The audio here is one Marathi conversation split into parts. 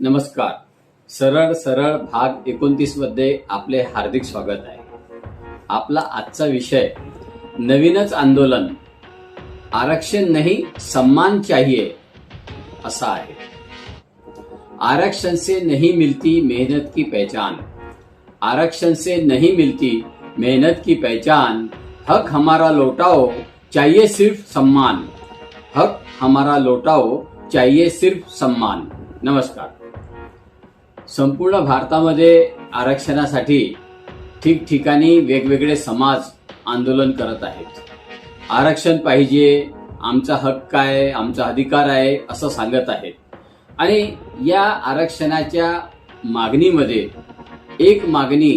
नमस्कार. सरळ सरळ भाग एकोणतीसमध्ये आपले हार्दिक स्वागत आहे. आपला आजचा विषय नवीनच आंदोलन आरक्षण नाही सम्मान चाहिए असा आहे. आरक्षण से नहीं मिलती मेहनत की पहचान. आरक्षण से नहीं मिलती मेहनत की पहचान. हक हमारा लौटाओ चाहिए सिर्फ सम्मान. हक हमारा लौटाओ चाहिए सिर्फ सम्मान. नमस्कार. संपूर्ण भारतामध्ये आरक्षणासाठी ठिकठिकाणी वेगवेगळे समाज आंदोलन करत आहेत. आरक्षण पाहिजे आमचा हक्क आहे आमचा अधिकार आहे असं सांगत आहेत. आणि या आरक्षणाच्या मागणीमध्ये एक मागणी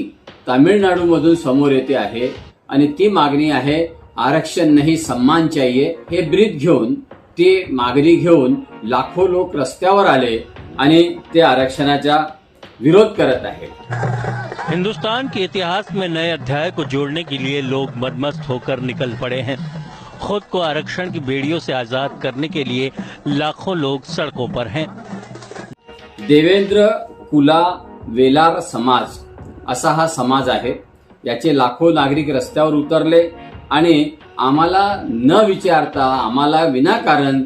तामिळनाडूमधून समोर येते आहे आणि ती मागणी आहे आरक्षण नाही सम्मान चाहिए. हे ब्रीद घेऊन ती मागणी घेऊन लाखो लोक रस्त्यावर आले आणि ते आरक्षणाच्या विरोध करत आहेत हिंदुस्तान के इतिहास में नए अध्याय को जोड़ने के लिए लोग मदमस्त होकर निकल पड़े हैं। खुद को आरक्षण की बेड़ियों से आजाद करने के लिए लाखों लोग सड़कों पर हैं। देवेंद्र कुला वेलार समाज असा हा समाज आहे याचे लाखो नागरिक रस्त्यावर उतरले आणि आम्हाला न विचारता आम्हाला विनाकारण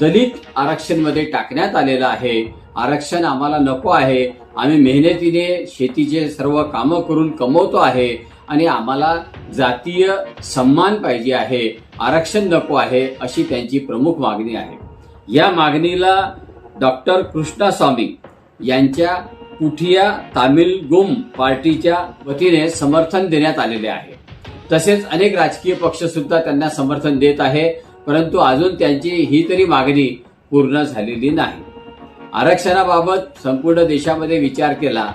दलित आरक्षणमध्ये टाकण्यात आलेलं आहे. आरक्षण आम्हाला नको आहे. आम्ही मेहनतीने शेतीचे सर्व कामं करून कमवतो आहे आणि आम्हाला जातीय सन्मान पाहिजे आहे. आरक्षण नको आहे अशी त्यांची प्रमुख मागणी आहे. या मागणीला डॉक्टर कृष्णास्वामी यांच्या कुठिया तामिल गुम पार्टीच्या वतीने समर्थन देण्यात आलेले आहे. तसेच अनेक राजकीय पक्ष सुद्धा त्यांना समर्थन देत आहे परंतु अजून त्यांची ही तरी मागणी पूर्ण झालेली नाही. आरक्षणाबाबत संपूर्ण देशामध्ये विचार केला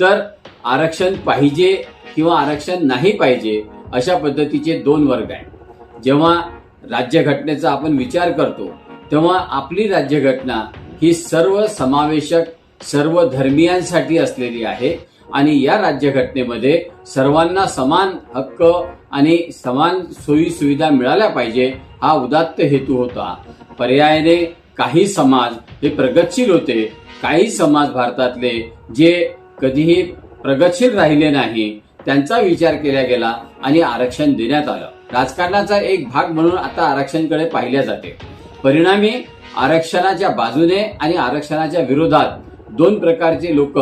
तर आरक्षण पाहिजे किंवा आरक्षण नाही पाहिजे अशा पद्धतीचे दोन वर्ग आहेत. जेव्हा राज्यघटनेचा आपण विचार करतो तेव्हा आपली राज्यघटना ही सर्व समावेशक सर्व धर्मियांसाठी असलेली आहे आणि या राज्यघटनेमध्ये सर्वांना समान हक्क आणि समान सोयी सुविधा मिळाल्या पाहिजे हा उदात्त हेतू होता. पर्यायाने काही समाज हे प्रगतशील होते काही समाज भारतातले जे कधीही प्रगतशील राहिले नाही त्यांचा विचार केला गेला आणि आरक्षण देण्यात आलं. राजकारणाचा एक भाग म्हणून आता आरक्षणकडे पाहिल्या जाते. परिणामी आरक्षणाच्या बाजूने आणि आरक्षणाच्या विरोधात दोन प्रकारचे लोक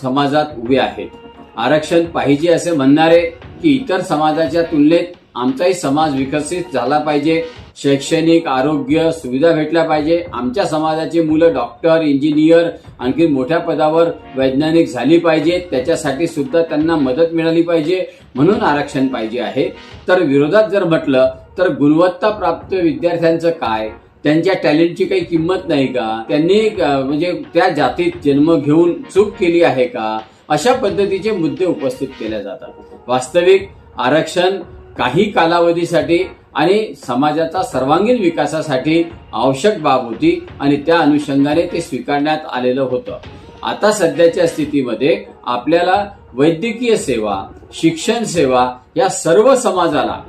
समाजात उभे आहेत. आरक्षण पाहिजे असे म्हणणारे की इतर समाजाच्या तुलनेत आमचाही समाज विकसित झाला पाहिजे शैक्षणिक आरोग्य सुविधा भेटल्या पाहिजे. आमच्या समाजाची मुलं डॉक्टर इंजिनियर आणखी मोठ्या पदावर वैज्ञानिक झाली पाहिजे. त्याच्यासाठी सुद्धा त्यांना मदत मिळाली पाहिजे म्हणून आरक्षण पाहिजे आहे. तर विरोधात जर म्हटलं तर गुणवत्ता प्राप्त विद्यार्थ्यांचं काय? त्यांच्या टॅलेंटची काही किंमत नाही का? त्यांनी म्हणजे त्या जातीत जन्म घेऊन चूक केली आहे का? अशा पद्धतीचे मुद्दे उपस्थित केले जातात. वास्तविक आरक्षण काही कालावधीसाठी आणि समाजाचा सर्वांगीण विकासासाठी आवश्यक बाब होती आणि त्या अनुषंगाने ते स्वीकारण्यात आलेलं होतं. आता सध्याच्या स्थितीमध्ये आपल्याला वैद्यकीय सेवा शिक्षण सेवा या सर्व समाजाला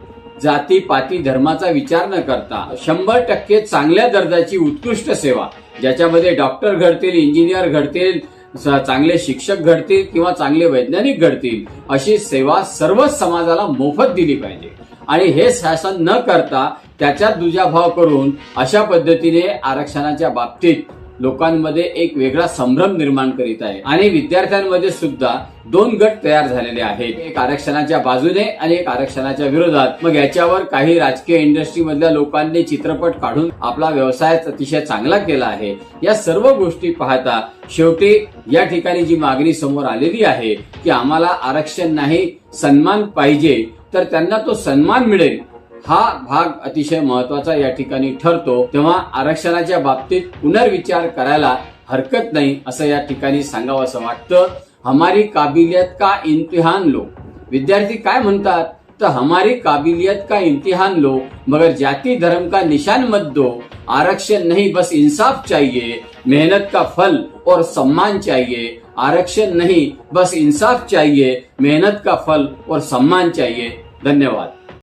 जाती पाती धर्माचा विचार न करता शंभर टक्के चांगल्या दर्जाची उत्कृष्ट सेवा ज्याच्यामध्ये डॉक्टर घडतील इंजिनियर घडतील चांगले शिक्षक घडतील किंवा चांगले वैज्ञानिक घडतील अशी सेवा सर्वच समाजाला मोफत दिली पाहिजे. आणि हे शासन न करता त्याच्यात दुजाभाव करून अशा पद्धतीने आरक्षणाच्या बाबतीत लोकांमध्ये एक वेगळा संभ्रम निर्माण करीत आहे. आणि विद्यार्थ्यांमध्ये सुद्धा दोन गट तयार झालेले आहेत. एक आरक्षणाच्या बाजूने आणि एक आरक्षणाच्या विरोधात. मग याच्यावर काही राजकीय इंडस्ट्री मधल्या लोकांनी चित्रपट काढून आपला व्यवसाय अतिशय चांगला केला आहे. या सर्व गोष्टी पाहता शेवटी या ठिकाणी जी मागणी समोर आलेली आहे की आम्हाला आरक्षण नाही सन्मान पाहिजे तर त्यांना तो सन्मान मिळेल. हा भाग अतिशय महत्त्वाचा या ठिकाणी ठरतो. तेव्हा आरक्षणाच्या बाबतीत पुनर्विचार करायला हरकत नाही असं या ठिकाणी सांगावं असं वाटतं. हमारी काबिलियत का इम्तिहान लो? विद्यार्थी काय म्हणतात? तर हमारी काबिलियत का इम्तिहान लो, मगर जाति धर्म का निशान मत दो। आरक्षण नहीं, बस इंसाफ चाहिए, मेहनत का फल और सम्मान चाहिए। आरक्षण नहीं, बस इंसाफ चाहिए, मेहनत का फल और सम्मान चाहिए। धन्यवाद।